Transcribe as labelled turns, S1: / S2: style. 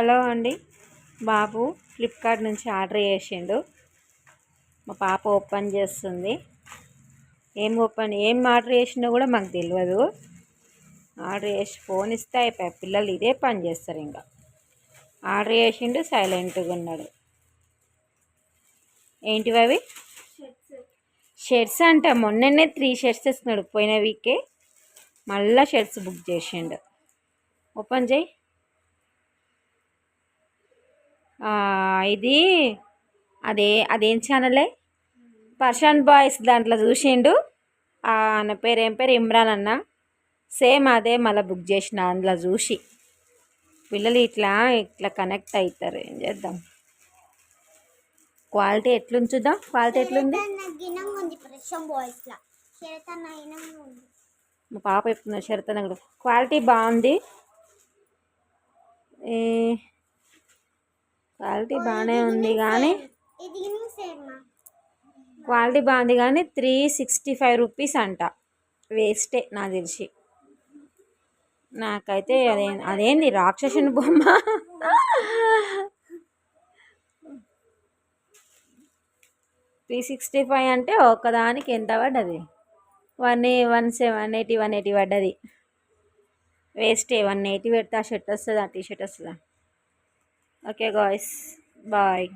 S1: Hello అండి. బాబు Flipkart నుంచి order చేసిండు. మా పాప ఓపెన్ చేస్తుంది. ఏం ఓపెన్ ఏం ఆర్డర్ చేసినా కూడా మాకు తెలియదు ఆర్డర్ చేసి ఫోన్ ఇస్తే అయిపోయి. పిల్లలు ఇదే పని చేస్తారు ఇంకా. ఆర్డర్ చేసిండు సైలెంట్గా ఉన్నాడు. ఏంటివి అవి షర్ట్స్ అంట. మొన్ననే త్రీ షర్ట్స్ వేస్తున్నాడు పోయిన వీకే మళ్ళా షర్ట్స్ బుక్ చేసిండు. ఓపెన్ చేయి ఆ, ఇది అదే అదేం ఛానలే పర్షాన్ బాయ్స్ దాంట్లో చూసిండు. ఆయన పేరు ఏం పేరు? ఇమ్రాన్ అన్న. సేమ్ అదే మళ్ళీ బుక్ చేసిన అందులో చూసి. పిల్లలు ఇట్లా ఇట్లా కనెక్ట్ అవుతారు ఏం చేద్దాం? క్వాలిటీ ఎట్లుంచుద్దాం క్వాలిటీ ఎట్లుంది?
S2: ఉంది
S1: మా పాప చెప్తున్నా శరతన కూడా. క్వాలిటీ బాగుంది. ఏ, క్వాలిటీ బాగానే ఉంది కానీ క్వాలిటీ బాగుంది కానీ త్రీ సిక్స్టీ ఫైవ్ రూపీస్ అంట. వేస్టే నాకు తెలిసి. నాకైతే అదే అదేంది రాక్షసుని బొమ్మ. త్రీ సిక్స్టీ ఫైవ్ అంటే ఒక్కదానికి ఎంత పడ్డది? One one seven eighty one eighty పడ్డది. వేస్టే వన్ ఎయిటీ పెడితే ఆ షర్ట్ వస్తుందా టీ షర్ట్ వస్తుందా? Okay guys, bye.